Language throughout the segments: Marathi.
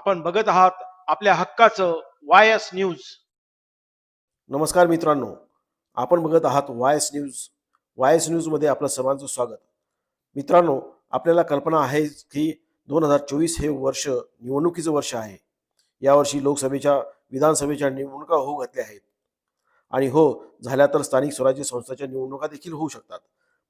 आपण बघत आहात आपल्या हक्काचं वाय एस न्यूज. नमस्कार मित्रांनो आपण बघत आहात Y S news. Y S न्यूजमध्ये आपलं सर्वांचं स्वागत. मित्रांनो आपल्याला कल्पना आहे की दोन हजार चोवीस हे वर्ष निवडणुकीचं वर्ष आहे. यावर्षी लोकसभेच्या विधानसभेच्या निवडणुका होऊ घातल्या आहेत. आणि हो झाल्या तर स्थानिक स्वराज्य संस्थांच्या निवडणुका देखील होऊ शकतात.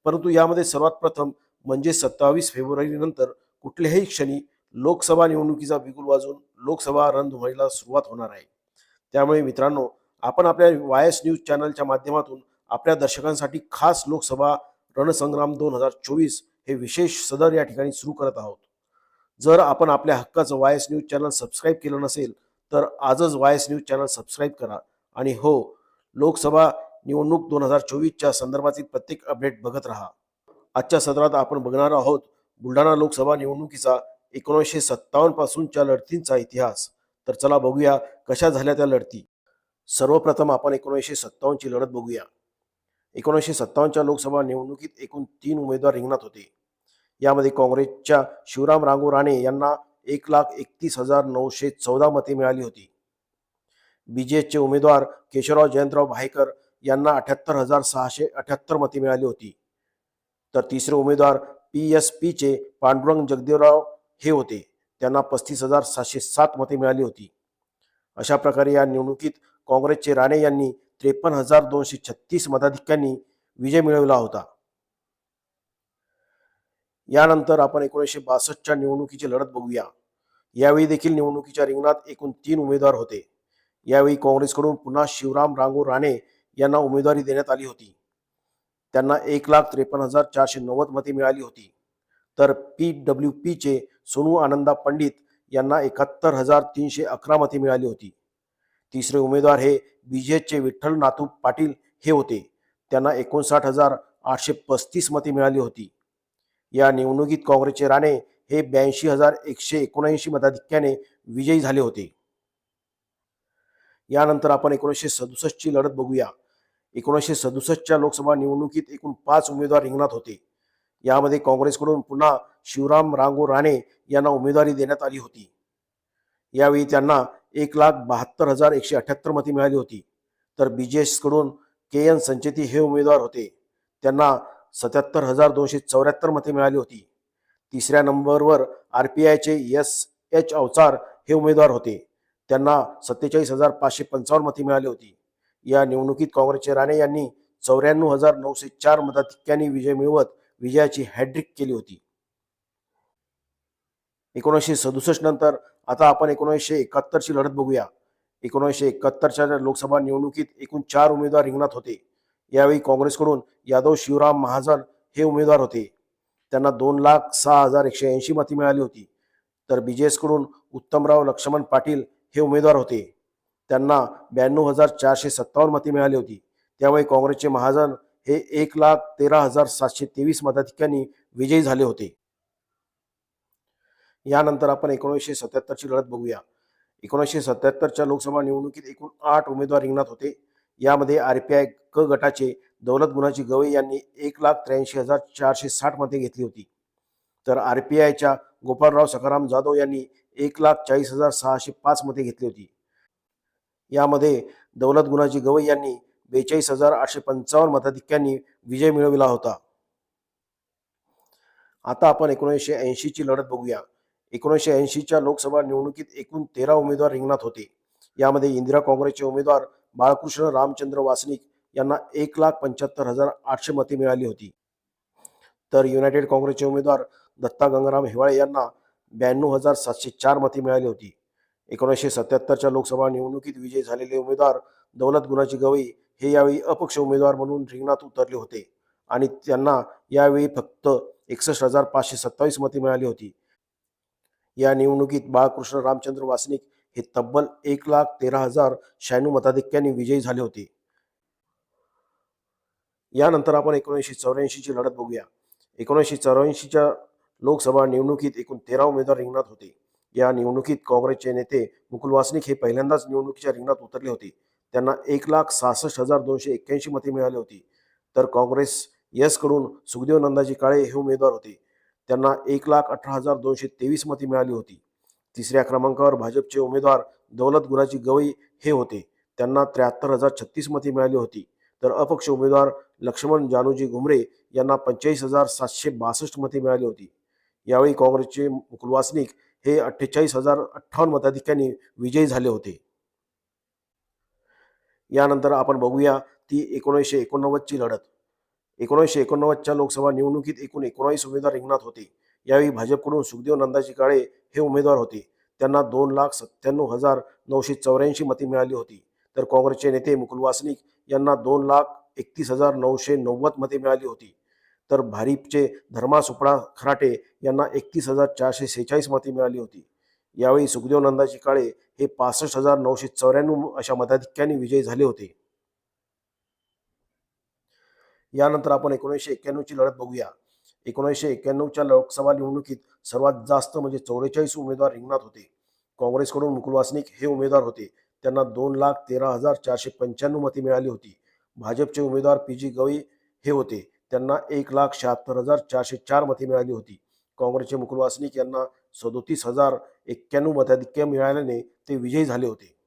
परंतु यामध्ये सर्वात प्रथम म्हणजे सत्तावीस फेब्रुवारीनंतर कुठल्याही क्षणी लोकसभा निवडणुकीचा बिगुल वाजून लोकसभा रणधुमाळीला सुरुवात होणार आहे. त्यामुळे मित्रांनो आपण आपल्या वाय एस न्यूज चॅनलच्या माध्यमातून आपल्या दर्शकांसाठी खास लोकसभा रणसंग्राम दोन हजार चोवीस हे विशेष सदर या ठिकाणी सुरू करत आहोत. जर आपण आपल्या हक्काचं Y S news channel subscribe केलं नसेल तर आजच Y S news channel subscribe करा. आणि हो लोकसभा निवडणूक दोन हजार चोवीसच्या संदर्भातील प्रत्येक अपडेट बघत राहा. आजच्या सत्रात आपण बघणार आहोत बुलढाणा लोकसभा निवडणुकीचा एकोणीसशे सत्तावन्न पासूनच्या लढतींचा इतिहास. तर चला बघूया कशा झाल्या त्या लढती. सर्वप्रथम आपण एकोणीसशे सत्तावन्नची लढत बघूया. एकोणीसशे सत्तावन्नच्या लोकसभा निवडणुकीत एकूण तीन उमेदवार रिंगणात होते. यामध्ये काँग्रेसच्या शिवराम रांगू राणे यांना एक लाख एकतीस हजार नऊशे चौदा मते मिळाली होती. बीजेएसचे उमेदवार केशवराव जयंतराव भायकर यांना अठ्याहत्तर हजार सहाशे अठ्याहत्तर मते मिळाली होती. तर तिसरे उमेदवार पी एस पीचे पांडुरंग जगदेवराव हे होते. त्यांना पस्तीस हजार सातशे सात मते मिळाली होती. अशा प्रकारे या निवडणुकीत काँग्रेसचे राणे यांनी त्रेपन्न हजार दोनशे छत्तीस मताधिक्यांनी विजय मिळवला होता. यानंतर आपण एकोणीसशे बासष्टच्या निवडणुकीची लढत बघूया. यावेळी देखील निवडणुकीच्या रिंगणात एकूण तीन उमेदवार होते. यावेळी काँग्रेसकडून पुन्हा शिवराम रांगो राणे यांना उमेदवारी देण्यात आली होती. त्यांना एक लाख त्रेपन्न हजार चारशे नव्वद मते मिळाली होती. तर पी डब्ल्यू पीचे सोनू आनंदा पंडित यांना एकाहत्तर हजार तीनशे अकरा मते मिळाली होती. तिसरे उमेदवार हे बीजेचे विठ्ठल नातू पाटील हे होते. त्यांना एकोणसाठ हजार आठशे पस्तीस मते मिळाली होती. या निवडणुकीत काँग्रेसचे राणे हे ब्याऐंशी हजार एकशे एकोणऐंशी मताधिक्याने विजयी झाले होते. यानंतर आपण एकोणीसशे सदुसष्टची लढत बघूया. एकोणीसशे सदुसष्टच्या लोकसभा निवडणुकीत एकूण पाच उमेदवार रिंगणात होते. यामध्ये काँग्रेसकडून पुन्हा शिवराम रांगो राणे यांना उमेदवारी देण्यात आली होती. यावेळी त्यांना एक लाख बहात्तर हजार एकशे अठ्याहत्तर मते मिळाली होती. तर बीजेसकडून के एन संचेती हे उमेदवार होते. त्यांना सत्याहत्तर हजार दोनशे चौऱ्याहत्तर मते मिळाली होती. तिसऱ्या नंबरवर आर पी आयचे एस एच अवचार हे उमेदवार होते. त्यांना सत्तेचाळीस हजार पाचशे पंचावन्न मते मिळाली होती. या निवडणुकीत काँग्रेसचे राणे यांनी चौऱ्याण्णव हजार नऊशे चार मताधिक्यांनी विजय मिळवत विजयाची हॅड्रिक केली होती. एकोणीसशे सदुसष्ट नंतर आता आपण एकोणीसशे एकाहत्तरची लढत बघूया. एकोणीसशे एकाहत्तरच्या लोकसभा निवडणुकीत एकूण चार उमेदवार रिंगणात होते. यावेळी काँग्रेसकडून यादव शिवराम महाजन हे उमेदवार होते. त्यांना दोन लाख सहा हजार एकशे ऐंशी मते मिळाली होती. तर बी जे एसकडून उत्तमराव लक्ष्मण पाटील हे उमेदवार होते. त्यांना ब्याण्णव हजार चारशे सत्तावन्न मते मिळाली होती. त्यावेळी काँग्रेसचे महाजन हे एक लाख तेरा हजार सातशे तेवीस मताधिक्यांनी विजयी झाले होते. यानंतर आपण एकोणीसशे सत्याहत्तरची लढत बघूया. एकोणीसशे सत्याहत्तरच्या लोकसभा निवडणुकीत एकूण आठ उमेदवार रिंगणात होते. यामध्ये आर पी आय क गटाचे दौलत गुणाची गवई यांनी एक लाख त्र्याऐंशी हजार चारशे साठ मते घेतली होती. तर आर पी आयच्या गोपाळराव सखाराम जाधव यांनी एक लाख चाळीस हजार सहाशे पाच मते घेतली होती. यामध्ये दौलत गुणाची गवई यांनी बेचाळीस हजार आठशे पंचावन्न मताधिक्यांनी विजय मिळविला होता. आता आपण एकोणीसशे ऐंशीची लढत बघूया. एकोणीसशे ऐंशीच्या लोकसभा निवडणुकीत एकूण तेरा उमेदवार रिंगणात होते. यामध्ये इंदिरा काँग्रेसचे उमेदवार बाळकृष्ण रामचंद्र वासनिक यांना एक लाख पंच्याहत्तर हजार आठशे मते मिळाली होती. तर युनायटेड काँग्रेसचे उमेदवार दत्ता गंगाराम हिवाळे यांना ब्याण्णव हजार सातशे चार मते मिळाली होती. एकोणीसशे सत्याहत्तरच्या लोकसभा निवडणुकीत विजयी झालेले उमेदवार दौलत गुणाची गवई हे यावेळी अपक्ष उमेदवार म्हणून रिंगणात उतरले होते आणि त्यांना यावेळी फक्त एकसष्ट हजार पाचशे सत्तावीस मते मिळाली होती. या निवडणुकीत बाळकृष्ण रामचंद्र वासनिक हे तब्बल एक लाख तेरा हजार शहाण्णव मताधिक्याने विजयी झाले होते. यानंतर आपण एकोणीसशे चौऱ्याऐंशीची लढत बघूया. एकोणीसशे चौऱ्याऐंशीच्या लोकसभा निवडणुकीत एकूण तेरा उमेदवार रिंगणात होते. या निवडणुकीत काँग्रेसचे नेते मुकुल वासनिक हे पहिल्यांदाच निवडणुकीच्या रिंगणात उतरले होते. त्यांना एक लाख सहासष्ट हजार दोनशे एक्क्याऐंशी मते मिळाली होती. तर काँग्रेस यसकडून सुखदेव नंदाजी काळे हे उमेदवार होते. त्यांना एक लाख अठरा हजार दोनशे तेवीस मते मिळाली होती. तिसऱ्या क्रमांकावर भाजपचे उमेदवार दौलत गुराजी गवई हे होते. त्यांना त्र्याहत्तर हजार छत्तीस मते मिळाली होती. तर अपक्ष उमेदवार लक्ष्मण जानूजी घुमरे यांना पंचेचाळीस हजार सातशे बासष्ट मते मिळाली होती. यावेळी काँग्रेसचे मुकुल वासनिक हे अठ्ठेचाळीस हजार अठ्ठावन्न मताधिक्यांनी विजयी झाले होते. यानंतर आपण बघूया ती एकोणीसशे एकोणनव्वदची लढत. एकोणीसशे एकोणनव्वदच्या लोकसभा निवडणुकीत एकूण एकोणावीस उमेदवार रिंगणात होते. यावेळी भाजपकडून सुखदेव नंदाजी काळे हे उमेदवार होते. त्यांना दोन लाख सत्त्याण्णव हजार नऊशे चौऱ्याऐंशी मते मिळाली होती. तर काँग्रेसचे नेते मुकुल वासनिक यांना दोन लाख एकतीस हजार नऊशे नव्वद मते मिळाली होती. तर भारिपचे धर्मा सुपडा खराटे यांना एकतीस हजार चारशे सेहेचाळीस मते मिळाली होती. यावेळी सुखदेव नंदाजी काळे हे पासष्ट हजार नऊशे चौऱ्याण्णव अशा मताधिक्याने विजयी झाले होते. यानंतर आपण एकोणीसशे एक्क्याण्णवची लढत बघूया. एकोणीसशे एक्क्याण्णवच्या लोकसभा निवडणुकीत सर्वात जास्त म्हणजे चौवेचाळीस उमेदवार रिंगणात होते. काँग्रेसकडून मुकुल वासनिक हे उमेदवार होते. त्यांना दोन लाख तेरा हजार चारशे पंच्याण्णव मते मिळाली होती. भाजपचे उमेदवार पी जी गवई हे होते. त्यांना एक लाख शहात्तर हजार चारशे चार मते मिळाली होती. काँग्रेसचे मुकुल वासनिक यांना सदोतीस हजार एक्क्याण्णव मताधिक्य मिळाल्याने ते विजयी झाले होते.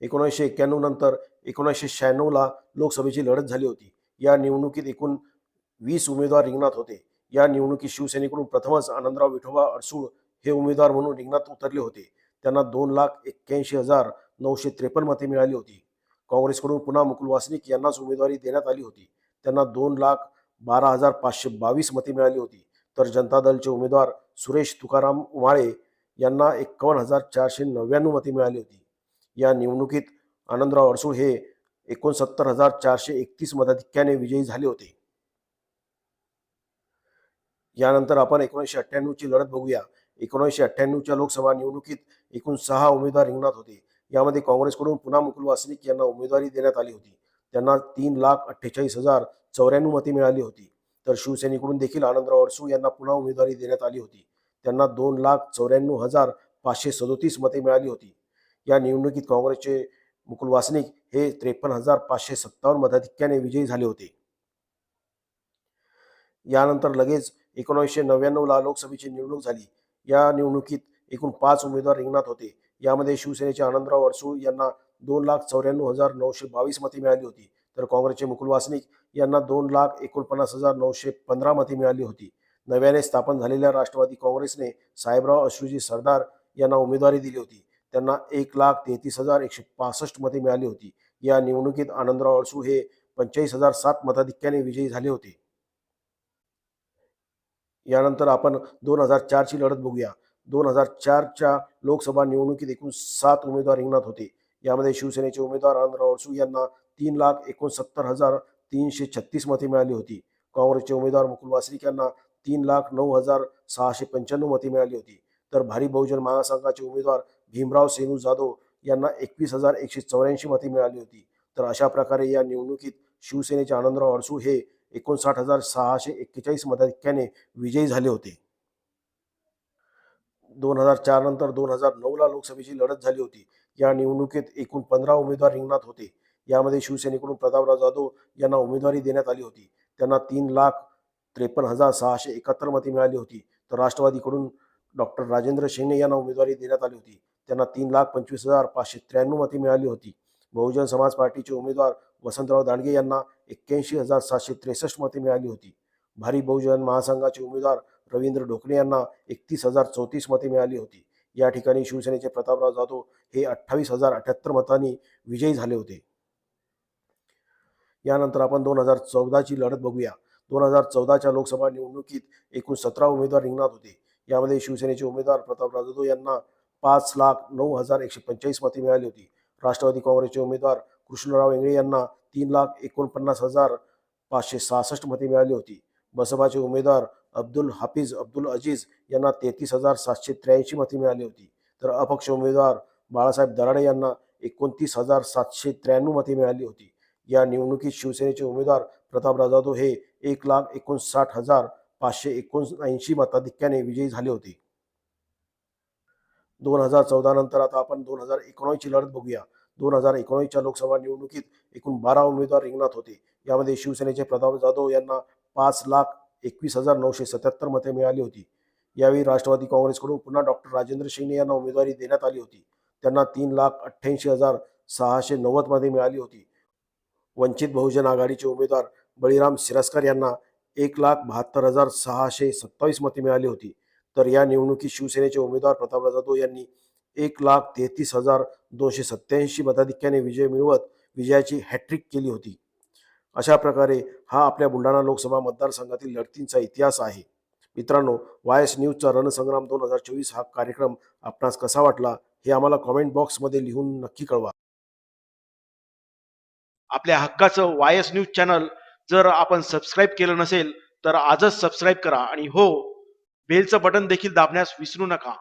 एकोणीसशे एक्क्याण्णव नंतर एकोणीसशे शहाण्णवला लोकसभेची लढत झाली होती. या निवडणुकीत एकूण वीस उमेदवार रिंगणात होते. या निवडणुकीत शिवसेनेकडून प्रथमच आनंदराव विठोबा अडसूळ हे उमेदवार म्हणून रिंगणात उतरले होते. त्यांना दोन लाख एक्क्याऐंशी हजार नऊशे त्रेपन्न मते मिळाली होती. काँग्रेसकडून पुन्हा मुकुल वासनिक यांनाच उमेदवारी देण्यात आली होती. त्यांना दोन लाख बारा हजार पाचशे बावीस मते मिळाली होती. तर जनता दलचे उमेदवार सुरेश तुकाराम उमाळे यांना एक्कावन्न हजार चारशे नव्याण्णव मते मिळाली होती. या निवडणुकीत आनंदराव अडसूळ हे एकोणसत्तर हजार चारशे एकतीस मताधिक्याने विजयी झाले होते. यानंतर आपण एकोणीसशे अठ्ठ्याण्णवची लढत बघूया. एकोणीसशे अठ्ठ्याण्णवच्या लोकसभा निवडणुकीत एकूण सहा उमेदवार रिंगणात होते. यामध्ये काँग्रेसकडून पुन्हा मुकुल वासनिक यांना उमेदवारी देण्यात आली होती. त्यांना तीन लाख अठ्ठेचाळीस हजार चौऱ्याण्णव मते मिळाली होती. तर शिवसेनेकडून देखील आनंदराव अडसूळ यांना पुन्हा उमेदवारी देण्यात आली होती. त्यांना दोन लाख चौऱ्याण्णव हजार पाचशे सदोतीस मते मिळाली होती. या निवडणुकीत काँग्रेसचे मुकुल वासनिक हे त्रेपन्न हजार पाचशे सत्तावन्न मताधिक्याने विजयी झाले होते. यानंतर लगेच एकोणीसशे नव्याण्णवला लोकसभेची निवडणूक झाली. या निवडणुकीत एकूण पाच उमेदवार रिंगणात होते. यामध्ये शिवसेनेचे आनंदराव अडसूळ यांना दोन लाख चौऱ्याण्णव हजार नऊशे बावीस मते मिळाली होती. तर काँग्रेसचे मुकुल वासनिक यांना दोन लाख एकोणपन्नास हजार नऊशे पंधरा मते मिळाली होती. नव्याने स्थापन झालेल्या राष्ट्रवादी काँग्रेसने साहेबराव अश्रूजी सरदार यांना उमेदवारी दिली होती. त्यांना एक लाख तेहतीस हजार एकशे पासष्ट मते मिळाली होती. या निवडणुकीत आनंदराव अडसू हे पंचेचाळीस हजार सात मताधिक्याने विजयी झाले होते. यानंतर आपण दोन हजार चारची लढत बघूया. दोन हजार चारच्या लोकसभा निवडणुकीत एकूण सात उमेदवार रिंगणात होते. यामध्ये शिवसेनेचे उमेदवार आनंदराव अडसू यांना तीन लाख एकोणसत्तर हजार तीनशे छत्तीस मते मिळाली होती. काँग्रेसचे उमेदवार मुकुल वासनिक यांना तीन लाख नऊ हजार सहाशे पंच्याण्णव मते मिळाली होती. तर भारी बहुजन महासंघाचे उमेदवार भीमराव सेनू जाधव यांना एकवीस हजार एकशे चौऱ्याऐंशी मते मिळाली होती. तर अशा प्रकारे या निवडणुकीत शिवसेनेचे आनंदराव अडसू हे एकोणसाठ हजार सहाशे एक्केचाळीस मताधिक्याने विजयी झाले होते. दोन हजार चार नंतर दोन हजार नऊला लोकसभेची लढत झाली होती. या निवडणुकीत एकूण पंधरा उमेदवार रिंगणात होते. यामध्ये शिवसेनेकडून प्रतापराव जाधव यांना उमेदवारी देण्यात आली होती. त्यांना तीन लाख त्रेपन्न हजार सहाशे एकाहत्तर मते मिळाली होती. तर राष्ट्रवादीकडून डॉक्टर राजेंद्र शेने यांना उमेदवारी देण्यात आली होती. त्यांना तीन लाख पंचवीस हजार पाचशे त्र्याण्णव मते मिळाली होती. बहुजन समाज पार्टीचे उमेदवार वसंतराव दांडगे यांना एक्क्याऐंशी हजार सातशे त्रेसष्ट मते मिळाली होती. भारी बहुजन महासंघाचे उमेदवार रवींद्र ढोकणे यांना एकतीस हजार चौतीस मते मिळाली होती. या ठिकाणी शिवसेनेचे प्रतापराव जाधव हे अठ्ठावीस हजार अठ्याहत्तर मतांनी विजयी झाले होते. यानंतर आपण दोन हजार चौदाची लढत बघूया. दोन हजार चौदाच्या लोकसभा निवडणुकीत एकूण सतरा उमेदवार रिंगणात होते. यामध्ये शिवसेनेचे उमेदवार प्रतापराव जाधव यांना पाच लाख नऊ हजार एकशे पंचेचाळीस मते मिळाली होती. राष्ट्रवादी काँग्रेसचे उमेदवार कृष्णराव इंगळे यांना तीन लाख एकोणपन्नास हजार पाचशे सहासष्ट मते मिळाली होती. बसपाचे उमेदवार अब्दुल हाफिज अब्दुल अजीज यांना तेहतीस हजार सातशे त्र्याऐंशी मते मिळाली होती. तर अपक्ष उमेदवार बाळासाहेब दराडे यांना एकोणतीस हजार सातशे त्र्याण्णव मते मिळाली होती. या निवडणुकीत शिवसेनेचे उमेदवार प्रतापराव जाधव हे एक लाख एकोणसाठ हजार पाचशे एकोणऐंशी मताधिक्याने विजयी झाले होते. दोन हजार चौदा नंतर आता आपण दोन हजार एकोणीसची लढत बघूया. दोन हजार एकोणीसच्या लोकसभा निवडणुकीत एकूण बारा उमेदवार रिंगणात होते. यामध्ये शिवसेनेचे प्रताप जाधव यांना पाच लाख एकवीस हजार नऊशे सत्याहत्तर मते मिळाली होती. यावेळी राष्ट्रवादी काँग्रेसकडून पुन्हा डॉक्टर राजेंद्र शिंगणे यांना उमेदवारी देण्यात आली होती. त्यांना तीन लाख अठ्ठ्याऐंशी हजार सहाशे नव्वदमध्ये मिळाली होती. वंचित बहुजन आघाडीचे उमेदवार बळीराम सिरस्कर यांना एक लाख बहात्तर हजार सहाशे सत्तावीस मते मिळाली होती. तर या निवडणुकीत शिवसेनेचे उमेदवार प्रतापराव जाधव यांनी एक लाख तेहतीस हजार दोनशे सत्त्याऐंशी मताधिक्याने विजय मिळवत विजयाची हॅट्रिक केली होती. अशा प्रकारे हा आपल्या बुलढाणा लोकसभा मतदारसंघातील लढतींचा इतिहास आहे. मित्रांनो वाय एस न्यूजचा रणसंग्राम दोन हजार चोवीस हा कार्यक्रम आपणास कसा वाटला हे आम्हाला कॉमेंट बॉक्समध्ये लिहून नक्की कळवा. आपल्या हक्काचं वाय एस न्यूज चॅनल जर आपण सबस्क्राईब केलं नसेल तर आजच सबस्क्राईब करा आणि हो बेलचं बटन देखील दाबण्यास विसरू नका.